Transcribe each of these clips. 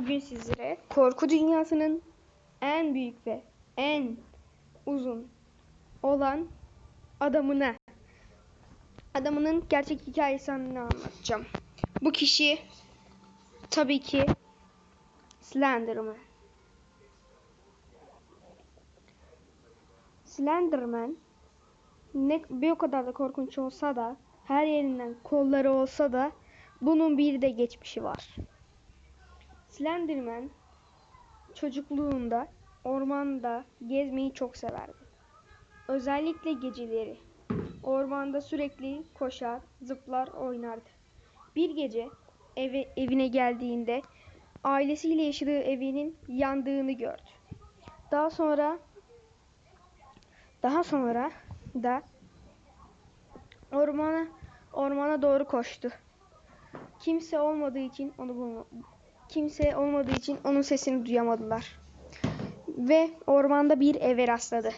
Bugün sizlere korku dünyasının en büyük ve en uzun olan adamına adamının gerçek hikayesini anlatacağım. Bu kişi tabii ki Slenderman. Slenderman ne bir o kadar da korkunç olsa da her yerinden kolları olsa da bunun bir de geçmişi var. Slenderman çocukluğunda ormanda gezmeyi çok severdi. Özellikle geceleri. Ormanda sürekli koşar, zıplar, oynardı. Bir gece eve, evine geldiğinde ailesiyle yaşadığı evinin yandığını gördü. Daha sonra daha sonra da ormana ormana doğru koştu. Kimse olmadığı için onu bulma, kimse olmadığı için onun sesini duyamadılar. Ve ormanda bir eve rastladı.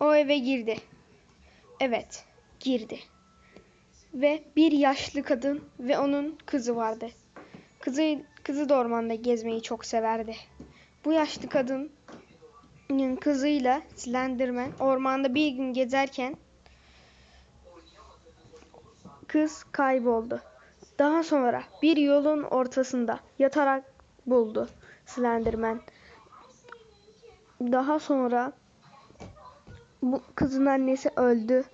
O eve girdi. Evet, girdi. Ve bir yaşlı kadın ve onun kızı vardı. Kızı kızı da ormanda gezmeyi çok severdi. Bu yaşlı kadının kızıyla Slenderman ormanda bir gün gezerken kız kayboldu. Daha sonra bir yolun ortasında yatarak buldu Slenderman. Daha sonra bu kızın annesi öldü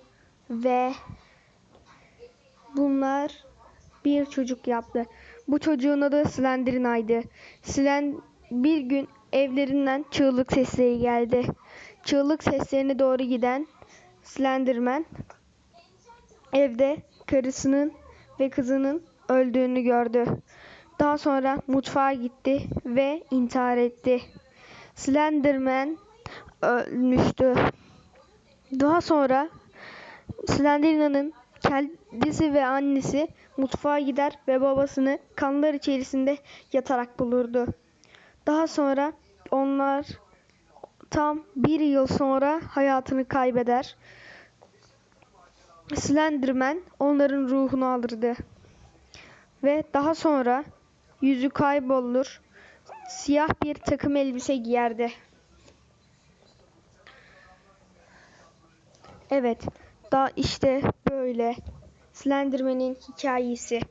ve bunlar bir çocuk yaptı. Bu çocuğun adı Slenderina'ydı. Slend bir gün evlerinden çığlık sesleri geldi. Çığlık seslerine doğru giden Slenderman evde karısının ve kızının öldüğünü gördü. Daha sonra mutfağa gitti ve intihar etti. Slenderman ölmüştü. Daha sonra Slenderina'nın kendisi ve annesi mutfağa gider ve babasını kanlar içerisinde yatarak bulurdu. Daha sonra onlar tam bir yıl sonra hayatını kaybeder. Slenderman onların ruhunu alırdı. Ve daha sonra yüzü kaybolur. Siyah bir takım elbise giyerdi. Evet, da işte böyle Slenderman'in hikayesi.